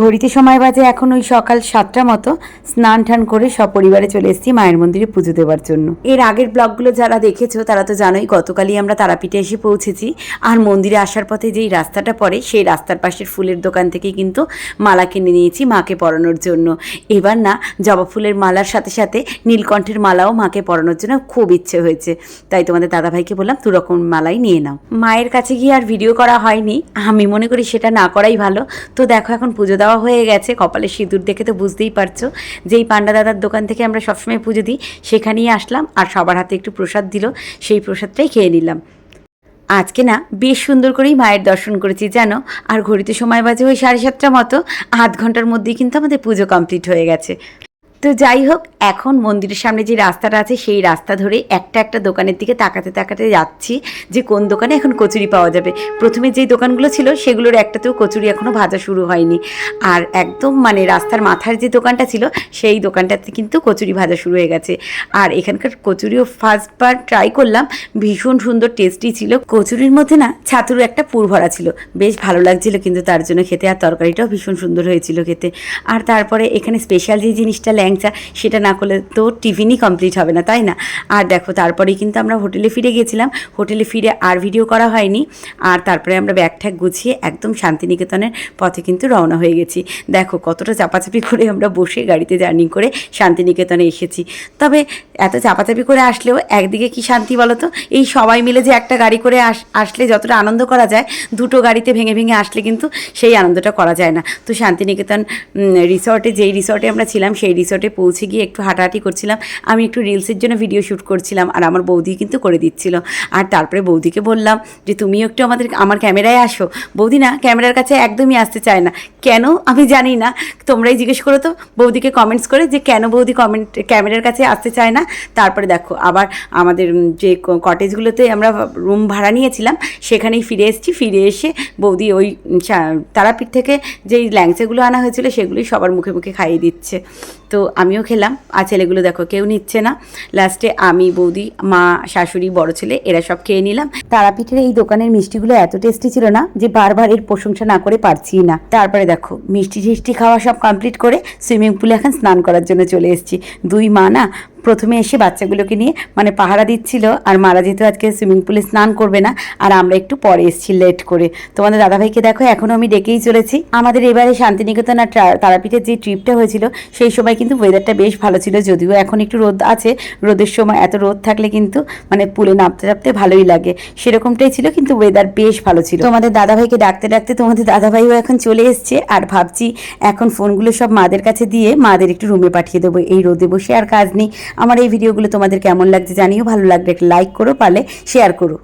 ঘড়িতে সময় বাজে এখন ওই সকাল সাতটা মতো স্নান টান করে সপরিবারে চলে এসেছি মায়ের মন্দিরে পুজো দেওয়ার জন্য। এর আগের ব্লগগুলো যারা দেখেছ, তারা তো জানোই গতকালই আমরা তারাপীঠে এসে পৌঁছেছি। আর মন্দিরে আসার পথে যেই রাস্তাটা পড়ে, সেই রাস্তার পাশের ফুলের দোকান থেকে কিন্তু মালা কিনে নিয়েছি মাকে পরানোর জন্য। এবার না, জবা ফুলের মালার সাথে সাথে নীলকণ্ঠের মালাও মাকে পরানোর জন্য খুব ইচ্ছে হয়েছে। তাই তোমাদের দাদাভাইকে বললাম দু রকম মালাই নিয়ে নাও। মায়ের কাছে গিয়ে আর ভিডিও করা হয়নি। আমি মনে করি সেটা না করাই ভালো। তো দেখো এখন পুজো দেওয়া হয়ে গেছে। কপালে সিঁদুর দেখে তো বুঝতেই পারছ যেই পান্ডা দাদার দোকান থেকে আমরা সবসময় পুজো দিই। সেখানেই আসলাম আর সবার হাতে একটু প্রসাদ দিল। সেই প্রসাদটাই খেয়ে নিলাম। আজকে না বেশ সুন্দর করেই মায়ের দর্শন করেছি, জানো? আর ঘড়িতে সময় বাজে ওই সাড়ে সাতটা মতো। আধ ঘণ্টার মধ্যেই কিন্তু আমাদের পুজো কমপ্লিট হয়ে গেছে। তো যাই হোক, এখন মন্দিরের সামনে যে রাস্তাটা আছে, সেই রাস্তা ধরে একটা একটা দোকানের দিকে তাকাতে তাকাতে যাচ্ছি যে কোন দোকানে এখন কচুরি পাওয়া যাবে। প্রথমে যেই দোকানগুলো ছিল, সেগুলোর একটাতেও কচুরি এখনও ভাজা শুরু হয়নি। আর একদম মানে রাস্তার মাথার যে দোকানটা ছিল, সেই দোকানটাতে কিন্তু কচুরি ভাজা শুরু হয়ে গেছে। আর এখানকার কচুরিও ফার্স্টবার ট্রাই করলাম, ভীষণ সুন্দর টেস্টি ছিল। কচুরির মধ্যে না ছাতুর একটা পুর ভরা ছিল। বেশ ভালো লাগছিল কিন্তু তার জন্য খেতে, আর তরকারিটাও ভীষণ সুন্দর হয়েছিল খেতে। আর তারপরে এখানে স্পেশাল যে জিনিসটা ল্যাংচা সেটা না করলে তো টিফিনই কমপ্লিট হবে না, তাই না? আর দেখো, তারপরেই কিন্তু আমরা হোটেলে ফিরে গেছিলাম। হোটেলে ফিরে আর ভিডিও করা হয়নি। আর তারপরে আমরা ব্যাগ ঠ্যাগ গুছিয়ে একদম শান্তিনিকেতনের পথে কিন্তু রওনা হয়ে গেছি। দেখো, কতটা চাপাচাপি করে আমরা বসে গাড়িতে জার্নি করে শান্তিনিকেতনে এসেছি। তবে এত চাপাচাপি করে আসলেও একদিকে কি শান্তি বলো তো এই সবাই মিলে যে একটা গাড়ি করে আস, আসলে যতটা আনন্দ করা যায়, দুটো গাড়িতে ভেঙে ভেঙে আসলে কিন্তু সেই আনন্দটা করা যায় না। তো শান্তিনিকেতন রিসর্টে যেই রিসর্টে আমরা ছিলাম, সেই রিসর্টে পৌঁছে গিয়ে একটু হাঁটাহাঁটি করছিলাম। আমি একটু রিলসের জন্য ভিডিও শ্যুট করছিলাম আর আমার বৌদি কিন্তু করে দিচ্ছিল। আর তারপরে বৌদিকে বললাম যে, তুমিও একটু আমাদের, আমার ক্যামেরায় আসো। বৌদি, না, ক্যামেরার কাছে একদমই আসতে চায় না। কেন? আমি জানি না। তোমরাই জিজ্ঞেস করো তো। বৌদিকে কমেন্টস করে যে, কেন বৌদি কমেন্ট ক্যামেরার কাছে আসতে চায় না? তারপরে দেখো, আবার আমাদের যে কটেজগুলোতে আমরা রুম ভাড়া নিয়েছিলাম, সেখানেই ফিরে এসেছি। ফিরে এসে বৌদি ওই তারাপীঠ থেকে যেই ল্যাংচাগুলো আনা হয়েছিল, সেগুলোই সবার মুখে মুখে খাইয়ে দিচ্ছে। তো আমিও খেলাম। আর ছেলেগুলো দেখো, কেউ নিচ্ছে না। লাস্টে আমি, বৌদি, মা, শাশুড়ি, বড় ছেলে, এরা সব খেয়ে নিলাম। তারাপীঠের এই দোকানের মিষ্টিগুলো এত টেস্টি ছিল না, যে বারবার এর প্রশংসা না করে পারছি না। তারপরে দেখো, মিষ্টি টিষ্টি খাওয়া সব কমপ্লিট করে সুইমিং পুলে এখন স্নান করার জন্য চলে এসেছি। দুই মা না প্রথমে এসে বাচ্চাগুলোকে নিয়ে মানে পাহারা দিচ্ছিল আর মারা যেহেতু আজকে সুইমিং পুলে স্নান করবে না, আর আমরা একটু পরে এসেছি লেট করে। তোমাদের দাদাভাইকে দেখো এখনও আমি ডেকেই চলেছি। আমাদের এবারে শান্তিনিকেতন আর তারাপীঠের যে ট্রিপটা হয়েছিল, সেই সময় কিন্তু ওয়েদারটা বেশ ভালো ছিল, যদিও এখন একটু রোদ আছে। রোদের সময় এত রোদ থাকলে কিন্তু মানে পুলে নামতে নামতে ভালোই লাগে। সেরকমটাই ছিল, কিন্তু ওয়েদার বেশ ভালো ছিল। তোমাদের দাদাভাইকে ডাকতে ডাকতে তোমাদের দাদাভাইও এখন চলে এসছে, আর ভাবছি এখন ফোনগুলো সব মাদের কাছে দিয়ে মাদের একটু রুমে পাঠিয়ে দেবো। এই রোদে বসে আর কাজ নেই। আমার এই ভিডিওগুলো তোমাদের কেমন লাগছে জানিও। ভালো লাগবে একটা লাইক করো, পারলে শেয়ার করো।